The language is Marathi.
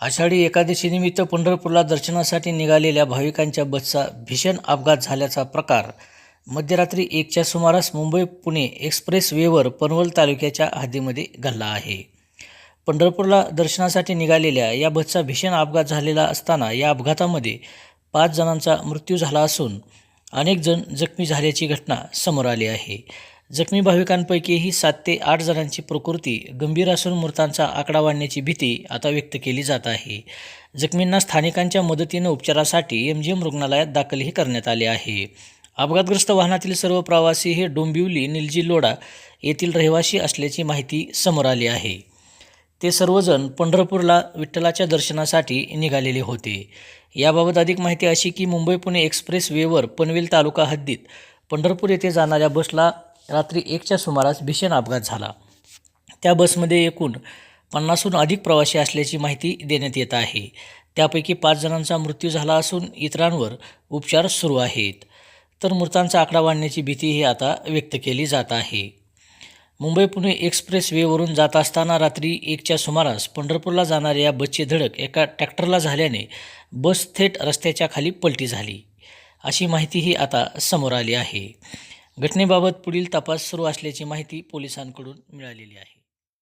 आषाढी एकादशीनिमित्त पंढरपूरला दर्शनासाठी निघालेल्या भाविकांच्या बसचा भीषण अपघात झाल्याचा प्रकार. मध्यरात्री एकच्या सुमारास मुंबई पुणे एक्सप्रेस वेवर पनवल तालुक्याच्या हद्दीमध्ये घडला आहे. पंढरपूरला दर्शनासाठी निघालेल्या या बसचा भीषण अपघात झालेला असताना या अपघातामध्ये पाच जणांचा मृत्यू झाला असून अनेक जण जखमी झाल्याची घटना समोर आली आहे. जखमी भाविकांपैकीही सात ते आठ जणांची प्रकृती गंभीर असून मृतांचा आकडा वाढण्याची भीती आता व्यक्त केली जात आहे. जखमींना स्थानिकांच्या मदतीनं उपचारासाठी एम जी एम रुग्णालयात दाखलही करण्यात आले आहे. अपघातग्रस्त वाहनातील सर्व प्रवासी हे डोंबिवली निलजी लोडा येथील रहिवासी असल्याची माहिती समोर आली आहे. ते सर्वजण पंढरपूरला विठ्ठलाच्या दर्शनासाठी निघालेले होते. याबाबत अधिक माहिती अशी की मुंबई पुणे एक्सप्रेस वेवर पनवेल तालुका हद्दीत पंढरपूर येथे जाणाऱ्या बसला रात्री एकच्या सुमारास भीषण अपघात झाला. त्या बसमध्ये एकूण पन्नासहून अधिक प्रवासी असल्याची माहिती देण्यात येत आहे. त्यापैकी पाच जणांचा मृत्यू झाला असून इतरांवर उपचार सुरू आहेत. तर मृतांचा आकडा वाढण्याची भीतीही आता व्यक्त केली जात आहे. मुंबई पुणे एक्सप्रेस वेवरून जात असताना रात्री एकच्या सुमारास पंढरपूरला जाणाऱ्या या बसची धडक एका ट्रॅक्टरला झाल्याने बस थेट रस्त्याच्या खाली पलटी झाली. अशी माहितीही आता समोर आली आहे. घटनेबाबत पुढील तपास सुरू असल्याची माहिती पोलिसांकडून मिळालेली आहे.